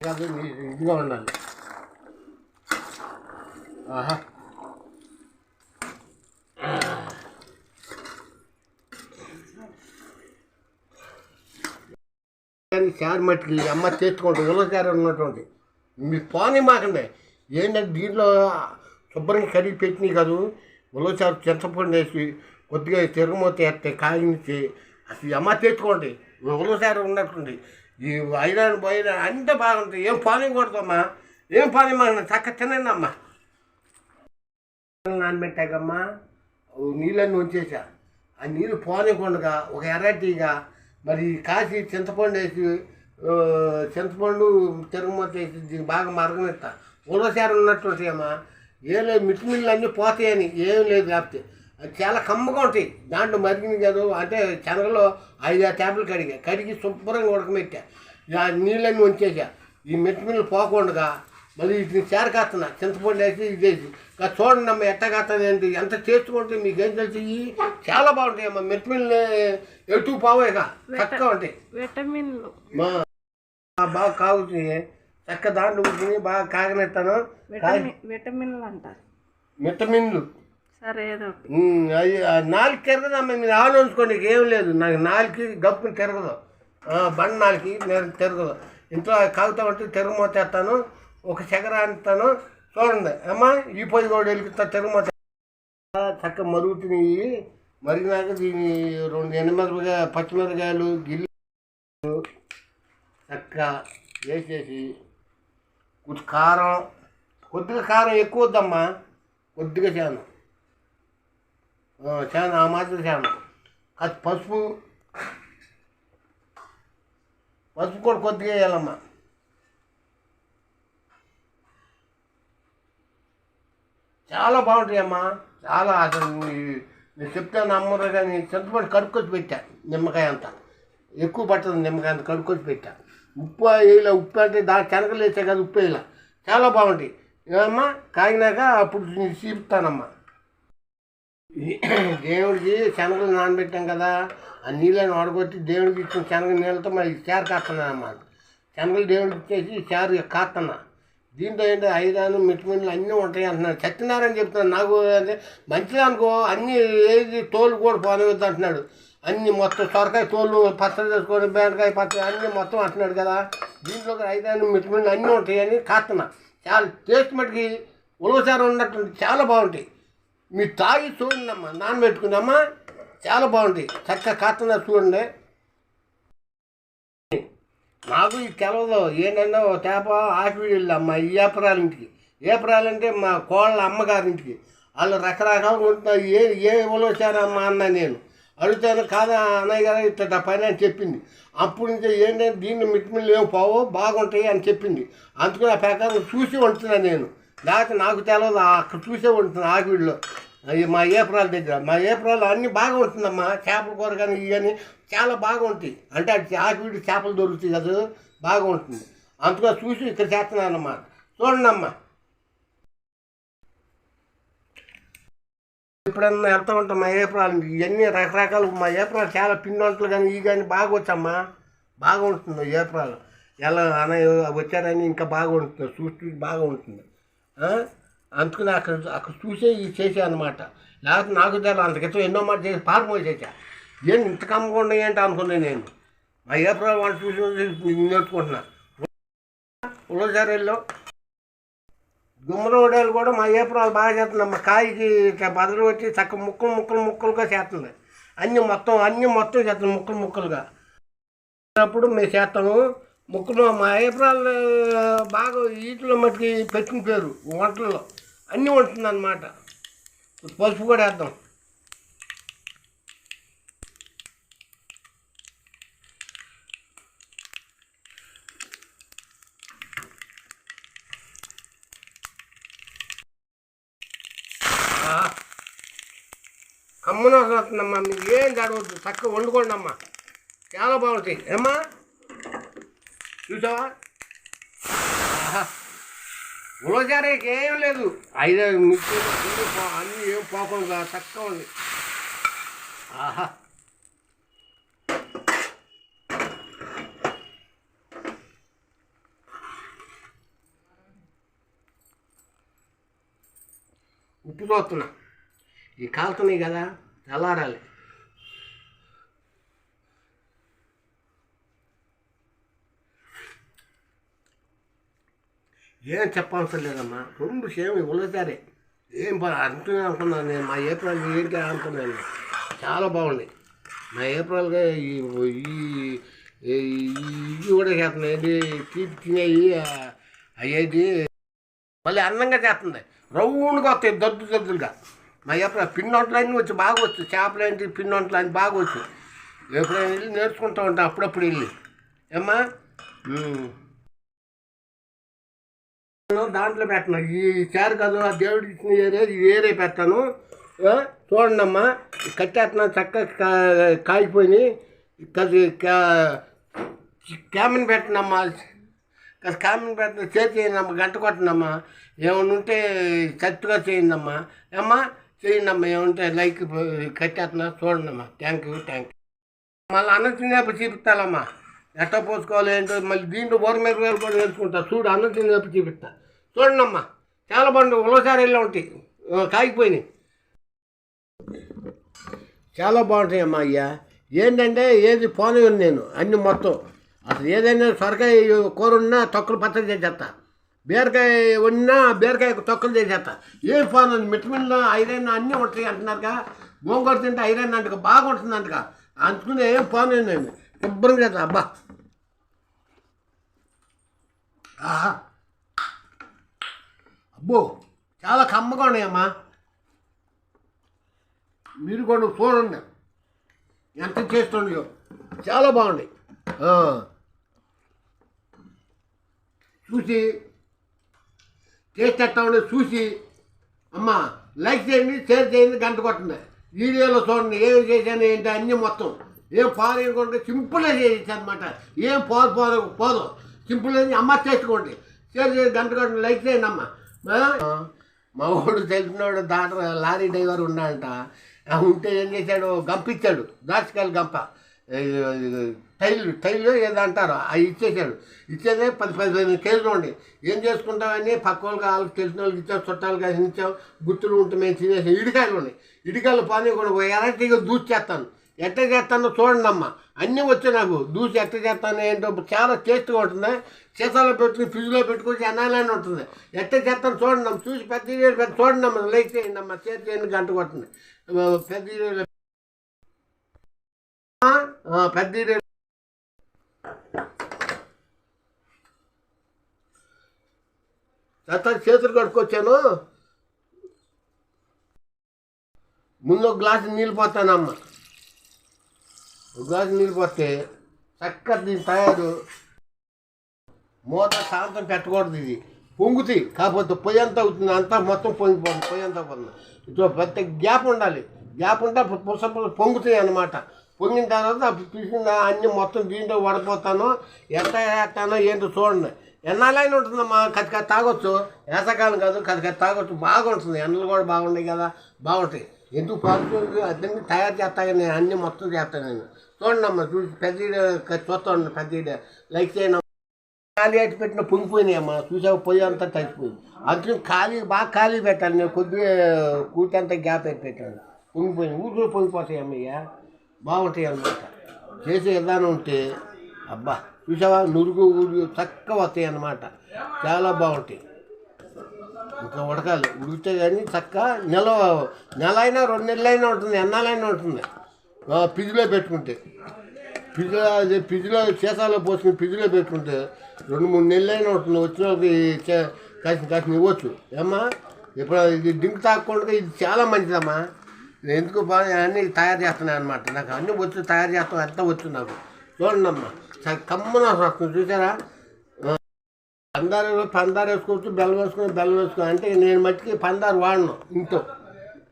కాదు ఇదిగా ఉండాలి. ఆహా. కానీ చారు మట్టికి అమ్మ తెచ్చుకోండి ఉలసారి ఉన్నటువంటి. మీ పోనీ మాకండి. ఏంటంటే దీంట్లో శుభ్రంగా కడిగి పెట్టినాయి కాదు ఉలసారు చింతపండు వేసి కొద్దిగా తిరగమూత వేస్తే కాగించి అసలు అమ్మ తెచ్చుకోండి ఉలసారి ఉన్నట్టుంది. ఈ అయినాను పోయినా అంతా బాగుంటుంది ఏం పానీ కొడతామ్మా ఏం పానీ మన చక్క తినండి అమ్మా నానబెట్టాకమ్మా నీళ్ళన్నీ ఉంచేసా ఆ నీళ్ళు పోనీకుండగా ఒక ఎర్రటీగా మరి కాసి చింతపండు వేసి చింతపండు తిరుగుమూత వేసి దీన్ని బాగా మరగనిస్తా. ఉలవసారం ఉన్నట్టు అమ్మా ఏం లేదు మిట్మిళ్ళు అన్నీ పోతాయని. ఏం లేదు లేకపోతే చాలా కమ్మగా ఉంటాయి. దాంట్లో మరిగింది కదా అంటే శనగలో ఐదు ఆరు ట్యాబ్లు కడిగా. కడిగి శుభ్రంగా ఉడకమెట్టా ఆ నీళ్ళన్నీ ఉంచేసా ఈ మిట్మిళ్ళు పోకుండా మళ్ళీ వీటిని చేరకాస్తున్నా. చింతపండు వేసి ఇది వేసి చూడండి అమ్మ ఎట్ట కాస్తుంది ఏంటి? ఎంత చేసుకుంటే మీకు ఏం తెలిసి? ఇవి చాలా బాగుంటాయి అమ్మ. మిట్మిల్ని ఎటు పోవేగా చక్కగా ఉంటాయి. విటమిన్లు మా బాగా కాగుతుంది చక్క దాంట్లో బాగా కాగనెత్తాను విటమిన్ విటమిన్లు అంటారు. మిట్టమిన్లు సరే నాలుగు తిరగదమ్మా మీరు ఆలోచించుకోండి ఏం లేదు. నాకు నాలుగు గప్పుని తిరగదు బండి నాలుగు నేను తిరగదు ఇంట్లో కాగుతా ఉంటే తిరగమోతేస్తాను ఒక చక్రాన్నిస్తాను చూడండి. అమ్మా ఈ పొయ్యి కూడా వెలిగిస్తా తిరగమోత. చక్క మరుగుతున్నాయి మరిగినాక దీని రెండు ఎనిమిరపకాయ పచ్చిమిరకాయలు గిల్లి చక్క వేసేసి కొంచెం కారం కొద్దిగా కారం ఎక్కువ వద్దమ్మా. కొద్దిగా చాను చాలా ఆ మాత్రం చాలా అది పసుపు. పసుపు కూడా కొద్దిగా వేయాలమ్మా. చాలా బాగుంటాయి అమ్మా చాలా అసలు నేను చెప్తాను అమ్మరు కానీ చింతపండు కడుక్కొచ్చి పెట్టా నిమ్మకాయ అంతా. ఎక్కువ పట్టదు నిమ్మకాయ అంత కడుక్కొచ్చి పెట్టా. ఉప్పు వేయలే ఉప్పు అంటే దాని శనగలు వేసే కదా ఉప్పు వేయలే. చాలా బాగుంటాయి. ఏమమ్మా కాగినాక అప్పుడు నేను చీపుతానమ్మా. దేవుడికి శనగలు నానబెట్టాం కదా ఆ నీళ్ళని వడగొట్టి దేవుడికి ఇచ్చిన శనగ నీళ్ళతో మరి చారు కాస్తున్నాను అన్నమాట. శనగలు దేవుడికి ఇచ్చేసి చారు కాస్తున్నా దీంతో ఏంటో ఐదాను మిట్మిన్లు అన్నీ ఉంటాయి అంటున్నాడు. సత్యనారాయణ చెప్తున్నాడు నాకు అంటే మంచిది అనుకో అన్నీ ఏది తోలు కూడా పోనవద్దు అంటున్నాడు. అన్నీ మొత్తం సొరకాయ తోలు పచ్చడి చేసుకొని బెండకాయ పచ్చడి అన్నీ మొత్తం అంటున్నాడు కదా. దీంట్లో ఐదాను మిట్మిన్లు అన్నీ ఉంటాయని కాస్తున్నా చాలా టేస్ట్ మటుకి ఉలవచారం ఉన్నట్టు చాలా బాగుంటాయి. మీరు తాగి చూడండి అమ్మా నానబెట్టుకుందమ్మా. చాలా బాగుంటాయి చక్కగా కాస్తున్నా చూడండి. నాకు ఈ తెలవదు ఏంటన్నా ఓ తేప ఆఫీస్ అమ్మ ఈ ఏపరాల ఇంటికి. ఏప్రాల్ అంటే మా కోళ్ళ అమ్మగారింటికి వాళ్ళు రకరకాలుగా ఉంటున్నారు. ఏ ఏ ఇవ్వలేచారమ్మా అన్న నేను. అడుగుతాను కాదా అన్నయ్య గారు ఇట్లా పని అని చెప్పింది. అప్పుడు నుంచి ఏంటంటే దీన్ని మిట్మిల్లు ఏం పోవో బాగుంటాయి అని చెప్పింది. అందుకని ఆ ప్రకారం చూసి వండుతున్నాను నేను. లేకపోతే నాకు తెలవదు అక్కడ చూసే ఉంటుంది ఆకివీడులో అవి మా ఏప్రాల దగ్గర. మా ఏప్రాలు అన్నీ బాగా ఉంటుందమ్మా. చేపల కూర కానీ ఇవి కానీ చాలా బాగా ఉంటాయి. అంటే అది ఆకివీడి చేపలు దొరుకుతాయి కదా బాగా ఉంటుంది. అందుకని చూసి ఇక్కడ చేస్తున్నానమ్మా చూడండమ్మా ఎప్పుడన్నా వెళ్తూ ఉంటాం మా ఏప్రాలు ఇవన్నీ రకరకాలు. మా ఏప్రాలు చాలా పిండి వంటలు కానీ ఇవి కానీ బాగా వచ్చమ్మా. బాగా ఉంటుంది ఏప్రాలు. ఎలా అన్న వచ్చారని ఇంకా బాగా ఉంటుంది చూసి బాగా ఉంటుంది. అందుకని అక్కడ అక్కడ చూసే ఇది చేసా అనమాట లేకపోతే నాకు తెలియదు అంత క్రితం ఎన్నో మాట చేసి పారిపోయి చేశా ఏం ఇంత కమ్మకుండా ఏంటి అనుకున్నాను నేను. మా ఏప్రిల్ వాళ్ళు చూసి నేర్చుకుంటున్నా. ఉలసారెల్లో గుమ్మరవడాలు కూడా మా ఏప్రిల్ బాగా చేస్తున్నాం మా కాయకి బదులు వచ్చి చక్క ముక్కలు ముక్కలు ముక్కలుగా చేస్తుంది. అన్నీ మొత్తం అన్నీ మొత్తం చేస్తుంది ముక్కలు ముక్కలుగా. అప్పుడు మేము చేస్తాము. ముక్కులో మా ఏప్రిల్ బాగా వీటిలో మట్టుకి పెట్టిన పేరు వంటల్లో. అన్నీ ఉంటుంది అనమాట పసుపు కూడా వేద్దాం. అమ్మనోసం వస్తుందమ్మా మీకు ఏం జరగవద్దు. చక్కగా వండుకోండి అమ్మా చాలా బాగుంటాయి. ఏమ్మా? చూసావా? ఉలవచారే ఏం లేదు. ఐదు మిక్సీలు అన్నీ ఏం పోకుండా తక్కువ ఉంది. ఆహా. ఉప్పు చూస్తున్నా ఇవి కాలుతున్నాయి కదా చల్లారాలి. ఏం చెప్పవసరం లేదమ్మా రెండు సేమ్ ఉలసారే ఏం అంటూనే అనుకున్నాను నేను. మా ఏప్రిల్ ఏంటి అనుకున్నాను చాలా బాగున్నాయి మా ఏప్రిల్గా ఈ ఇది ఇవి కూడా చేస్తున్నాయి. ఏంటి? తీపి తినేవి అయ్యేది. మళ్ళీ అందంగా చేస్తుంది. రౌండ్గా వస్తాయి దద్దు దద్దులుగా. మా ఏప్రిల్ పిండి వంటలన్నీ వచ్చి బాగా వచ్చు చేపలు ఏంటి? పిండి బాగా వచ్చు. ఎప్పుడైనా వెళ్ళి నేర్చుకుంటూ ఉంటాం. అప్పుడప్పుడు వెళ్ళి. ఏమ్మా? దాంట్లో పెట్టను. ఈ చేరు కాదు ఆ దేవుడికి ఇచ్చిన ఏరే ఈ ఏరే పెట్టాను. చూడండమ్మా చూడండి చక్కగా కాగిపోయి కాదు క్యామిన్ పెట్టనమ్మా. కాస్త కామిన్ పెట్టిన చేసేయండి గంట కొట్టనమ్మా. ఏమైనా ఉంటే చట్టుగా చేయండమ్మా. ఏమ్మా చేయండమ్మా ఏమంటే లైక్ కట్టేస్తున్నా చూడండి అమ్మా థ్యాంక్ యూ థ్యాంక్ యూ మళ్ళీ అన్నం తినేప్పుడు చూపిస్తానమ్మా ఎట్లా పోసుకోవాలి ఏంటో మళ్ళీ దీంట్లో బోర మీద వేలు కూడా వేసుకుంటా. చూడు అన్నం తిని తినేప్పుడు చూపిస్తా. చూడండి అమ్మా చాలా బాగుంటుంది ఉలసారి వెళ్ళి ఉంటాయి. కాగిపోయినాయి. చాలా బాగుంటాయి అమ్మా అయ్యా. ఏంటంటే ఏది పోనీ నేను అన్ని మొత్తం. అసలు ఏదైనా సొరకాయ కూర ఉన్నా తొక్కలు పచ్చడి చేసేస్తా. బీరకాయ ఉన్నా బీరకాయ తొక్కలు చేసేస్తా. ఏం పోను మిట్టమిల్ల ఐరన్ అన్నీ ఉంటాయి అంటున్నారుగా. గోంగూర తింటే ఐరన్ అంటగా బాగుంటుంది అంటగా అందుకుని ఏం పోను నేను. శుభ్రం చేస్తా. అబ్బా. ఆహా. అబ్బో చాలా కమ్మగా ఉన్నాయమ్మా. మీరు కూడా చూడండి. ఎంత చేస్తుండో చాలా బాగుంది. చూసి టేస్ట్ ఉండే చూసి అమ్మ లైక్ చేయండి షేర్ చేయండి గంట కొట్టండి. వీడియోలో చూడండి ఏం చేశాను ఏంటి అన్నీ మొత్తం. ఏం పారేయకుండా సింపుల్గా చేసేసి అనమాట ఏం పోదు పోదు పోదు. సింపుల్ అమ్మ చేసుకోండి. షేర్ చేసి గంట గంట లైక్ చేయండి అమ్మ. మా వాడు తెలిసినోడు దాట లారీ డ్రైవర్ ఉన్నాడంట. ఉంటే ఏం చేశాడు? గంపించాడు దాచికాయలు గంప. టైల్ టైల్ ఏదో అంటారు. అవి ఇచ్చేసాడు ఇచ్చేదే పది పదిహేను కేజీలు ఉండి. ఏం చేసుకుంటామని పక్క వాళ్ళకి వాళ్ళకి తెలిసిన వాళ్ళకి ఇచ్చాం చుట్టాలు కలిసి ఇచ్చాం గుర్తులు ఉంటే మేము తినేసాం. ఇడికాయలు ఉన్నాయి ఇడికాయలు పానీ కూడా ఎలాంటిగా దూసి చేస్తాను. ఎట్ట చేస్తానో చూడండి అమ్మ అన్నీ వచ్చాయి నాకు. దూసి ఎట్ట చేస్తాను ఏంటో చాలా టేస్ట్గా ఉంటుంది. సీసాలో పెట్టుకుని ఫ్రిడ్జ్లో పెట్టుకొని అనాలని ఉంటుంది. ఎట్ట చేస్తాను చూడండి అమ్మ చూసి పెద్ద పెద్ద చూడండి అమ్మ లైక్ చేయండి అమ్మ చేతి చేయండి. గంట కొట్టండి. పెద్ద పెద్ద వీడియోలు తర్వాత చేతులు కడుక్కొచ్చాను. ముందు ఒక గ్లాసు నీళ్ళు పోతానమ్మ. ఉగాది నీళ్ళు పోస్తే చక్కగా దీని తయారు. మూత శాంతం పెట్టకూడదు ఇది. పొంగుతాయి కాకపోతే పొయ్యి అంతా అవుతుంది. అంతా మొత్తం పొంగిపోతుంది. పొయ్యి అంతా పోతుంది ఇట్లా పెద్ద గ్యాప్ ఉండాలి. గ్యాప్ ఉంటే పులస పొంగుతాయి అన్నమాట. పొంగిన తర్వాత అప్పుడు తీసిన అన్ని మొత్తం దీంట్లో వడపోతాను. ఎంత వేస్తానో ఏంటో చూడండి. ఎన్నాలైన ఉంటుందమ్మా. కథ తాగొచ్చు. వేసవకాలం కాదు కథ కథ తాగొచ్చు. బాగుంటుంది. ఎండలు కూడా బాగున్నాయి కదా. బాగుంటాయి. ఎందుకు పాడుతుంది అన్నీ తయారు చేస్తాను నేను అన్నీ మొత్తం చేస్తాను నేను. చూడండి అమ్మా చూసి పెద్ద చూస్తాను పెద్ద లైక్ చేయను. ఖాళీ అట్టి పెట్టిన పొంగిపోయినాయి అమ్మా. చూసావు పొయ్యి అంతా తగ్గిపోయింది అందుకని ఖాళీ బాగా ఖాళీ పెట్టాలి. నేను కొద్దిగా కూతంతా గ్యాప్ పెట్టి పెట్టాను. పొంగిపోయింది ఊరిలో పొంగిపోతాయి అమ్మయ్య. బాగుంటాయి అన్నమాట. చేసే విధానం ఉంటే అబ్బా చూసావా? నురుగు ఊరు చక్కగా వస్తాయి అన్నమాట. చాలా బాగుంటాయి. ఇంకా ఉడకాలి. ఉడికితే కానీ చక్కగా నెల నెల అయినా రెండు నెలలైనా ఉంటుంది ఎన్నాలైనా ఉంటుంది. ఆ, పెట్టుకుంటే. ఫ్రిడ్జ్లో అది సీసాలో పోసుకుని ఫ్రిడ్జ్లో పెట్టుకుంటే రెండు మూడు నెలలైనా ఉంటుంది వచ్చిన వాళ్ళకి కాసిన కాసిన ఇవ్వచ్చు. ఏమ్మా? ఇప్పుడు ఇది డ్రింక్ తాగకుండా ఇది చాలా మంచిదమ్మా. నేను ఎందుకు బాగా అన్నీ తయారు చేస్తున్నాను అనమాట నాకు అన్నీ వచ్చు తయారు చేస్తాం అంతా వచ్చు నాకు. చూడండి అమ్మా చాలా కమ్మన వస్తుంది చూసారా? పందారు పందారు వేసుకోవచ్చు బెల్లం వేసుకుని బెల్లం వేసుకుని అంటే నేను మట్టికి పందారు వాడను ఇంట్లో.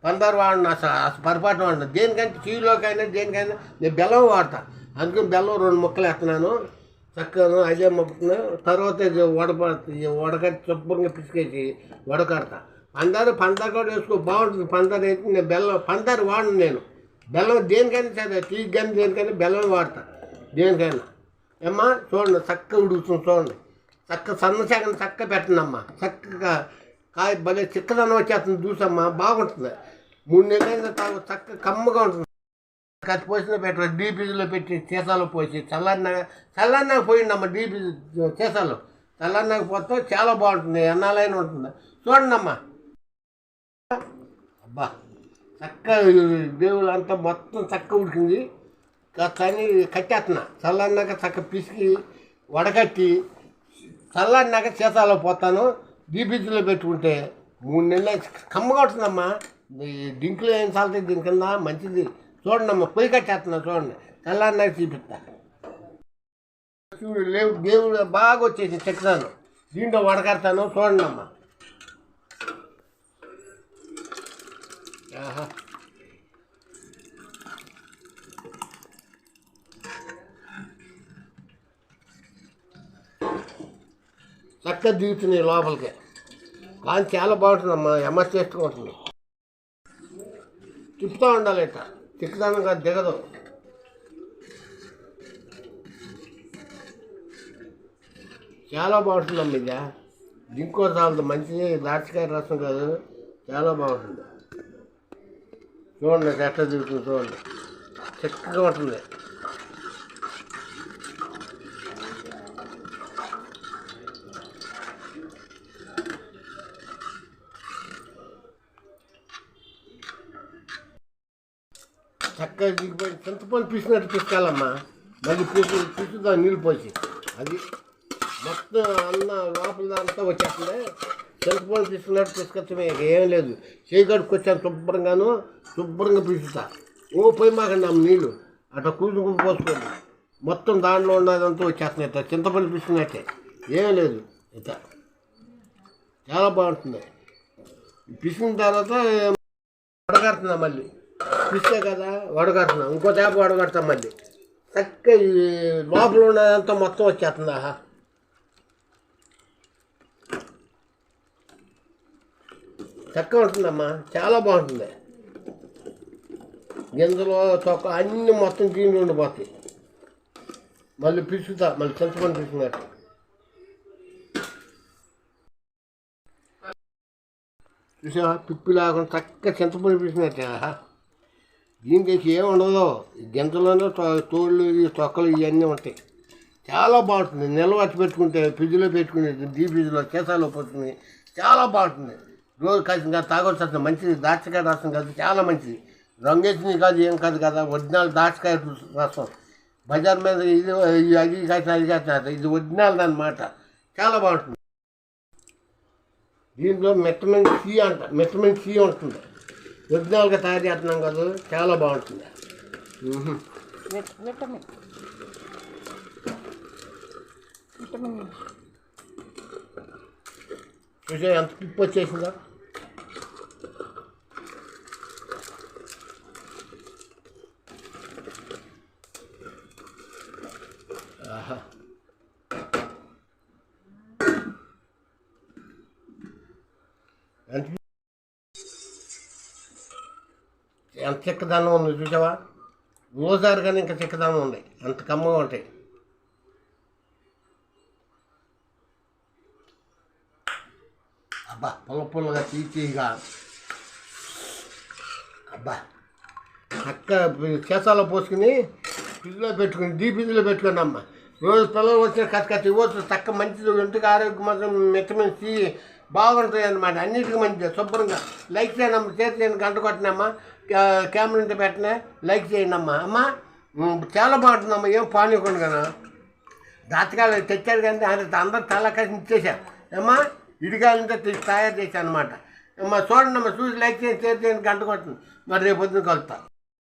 పందారు వాడను అసలు అసలు పొరపాటు వాడను. దేనికంటే చీలోకైనా దేనికైనా నేను బెల్లం వాడతా. అందుకని బెల్లం రెండు ముక్కలు వేస్తున్నాను. చక్కగా అదే మొక్కుతున్నాను తర్వాత ఇది వడపడుతుంది వడకట్టి శుభ్రంగా పిసికేసి వడకడతా. పందారు పందారు కూడా వేసుకో బాగుంటుంది పందారు వేసి నేను బెల్లం పందారు వాడను నేను. బెల్లం దేనికైనా సరే టీ కానీ దేనికైనా బెల్లం వాడతా దేనికైనా. ఏమ్మా చూడండి చక్కగా ఉడుకుతుంది చూడండి. చక్క సన్న సగం చక్క పెట్టండి చక్కగా కాయ భలే చిక్కదనం వచ్చేస్తుంది చూసమ్మా. బాగుంటుంది. మూడు నెలలైన తాగు. చక్క కమ్మగా ఉంటుంది. కత్తి పోసిన పెట్టరు డీపీజీలో పెట్టి సీసాలో పోసి చల్లన్నాక చల్లన్నాక పోయిందమ్మా డీపీజీ సీసాలో చల్లన్నాక పోతే చాలా బాగుంటుంది. ఎన్నాలైన ఉంటుంది. చూడండమ్మా. అబ్బా చక్క దేవుడు అంతా మొత్తం చక్క ఉడికింది. కానీ కట్టేస్తున్నా. చల్లన్నాక చక్క పిసికి వడకట్టి చల్లన్నాక సీసాలో పోతాను డీపీజీలో పెట్టుకుంటే మూడు నెలలు కమ్మగా వస్తుందమ్మా డింకులు ఏం చాలుతుంది దీని కింద? మంచిది. చూడండి అమ్మా పొయ్యి కట్టేస్తున్నా చూడండి. చల్లన్నాక చూపిస్తా. చూడు లేవు దేవుడు బాగా వచ్చేసి చెప్తాను దీంట్లో వడకడతాను చూడండి అమ్మా ఆహా. చక్కగా దిగుతున్నాయి లోపలికి. కానీ చాలా బాగుంటుందమ్మా ఎంఎస్ చేసుకుంటుంది ఉంటుంది. తిప్పుతూ ఉండాలి ఇట్ట తిప్పుతాను దిగదు. చాలా బాగుంటుందమ్మా ఇది. ఇంకో చాలదు మంచిది దాచకాయ రసం కాదు. చాలా బాగుంటుంది. చూడండి ఎట్లా దిగుతుంది చూడండి. చక్కగా ఉంటుంది. చక్కగా దిగిపోయి చింతపండు పిసినట్టు పిసుకాలమ్మా మళ్ళీ పిసు పిసుదా నీళ్ళు పోసి. అది మొత్తం అన్న లోపల అంతా వచ్చేస్తుంది. చింతపండు పిసినట్టు పిసుకొచ్చమే ఏం లేదు. చేయి వచ్చాను శుభ్రంగాను. శుభ్రంగా పిసుతా. ఓ పోయి మాకండి అమ్మ నీళ్ళు. అట్లా కూతుకు పోసుకోండి. మొత్తం దాంట్లో ఉన్నదంతా వచ్చేస్తున్నాయి. ఇట్లా చింతపండు పిసినట్టే. ఏం లేదు. ఇట్లా. చాలా బాగుంటుంది. పిసిన తర్వాత వడగడుతున్నా మళ్ళీ. ఇస్తే కదా వడగడుతున్నాం. ఇంకో చేప వడగడతాం మళ్ళీ. చక్కగా ఈ లోపల ఉన్నదంతా మొత్తం వచ్చేస్తుంది. ఆహా. చక్కగా ఉంటుందమ్మా. చాలా బాగుంటుంది. గింజలు తొక్క అన్ని మొత్తం దీంట్లో ఉండిపోతాయి. మళ్ళీ పిసుతా మళ్ళీ చింతపండు పిసుకున్నట్టు చూసావా? పిప్పి లేకుండా చక్కగా చింతపండు పిసినట్టు. ఆహా. దీనికి ఏమి ఉండదు. గింజలోనే తోళ్ళు ఈ తొక్కలు ఇవన్నీ ఉంటాయి. చాలా బాగుంటుంది. నిల్వ పెట్టుకుంటే ఫ్రిడ్జ్లో పెట్టుకుని డీ ఫ్రిడ్జ్లో కేసాలు పోతుంది చాలా బాగుంటుంది. రోజు ఖచ్చితంగా తాగొచ్చు మంచిది. దాచకాయ రసం కాదు చాలా మంచిది. రంగేసిని కాదు ఏం కాదు కదా ఒరిజినల్ దాచకాయ రసం. బజార్ మీద ఇది అది కాసిన అది కాసిన ఇది ఒరిజినల్ అనమాట చాలా బాగుంటుంది. దీంట్లో మెట్టమెంట్ సి అంట మెట్టమెంట్ సి ఉంటుంది. ఒరిజినల్గా తయారు చేస్తున్నాం కదా చాలా బాగుంటుంది. విటమిన్. విటమిన్. చూసా ఎంత పిప్పు వచ్చేసిందో? ఆహా. ఎంత ఎంత చిక్కదనం ఉంది చూసావా? రోజారు కానీ ఇంకా చిక్కదనం ఉంది. ఎంత కమ్మగా ఉంటాయి అబ్బా పొల పొలగా తీసిగా అబ్బా చక్క చేసాలో పోసుకుని ఫ్రిడ్జ్లో పెట్టుకుని డీ ఫ్రిడ్జ్లో పెట్టుకుని అమ్మ. రోజు పిల్లలు వచ్చిన కథ కథ ఇవ్వచ్చు చక్క మంచిది ఒంటికి ఆరోగ్యం మాత్రం మెత్తమైన సి బాగుంటాయి అనమాట అన్నిటికీ మంచిది. శుభ్రంగా. లైక్ చేయనమ్మా అమ్మ చేతి నేను గంట కొట్టినమ్మా కెమెరా ఇంటి పెట్టినా లైక్ చేయండి అమ్మా అమ్మ ఉమ్, చాలా బాగుంటుందమ్మా. ఏం పానీయకుండా కదా. దాతకాయలు తెచ్చారు కానీ ఆయన అందరూ తలకాసి ఇచ్చేసారు అమ్మా ఇడిగాలంటే తయారు చేశాను అనమాట అమ్మ చూడండి అమ్మ చూసి లైక్ చేసి షేర్ చేయండి గంట కొట్టండి మరి రేపు పొద్దున కలుస్తాను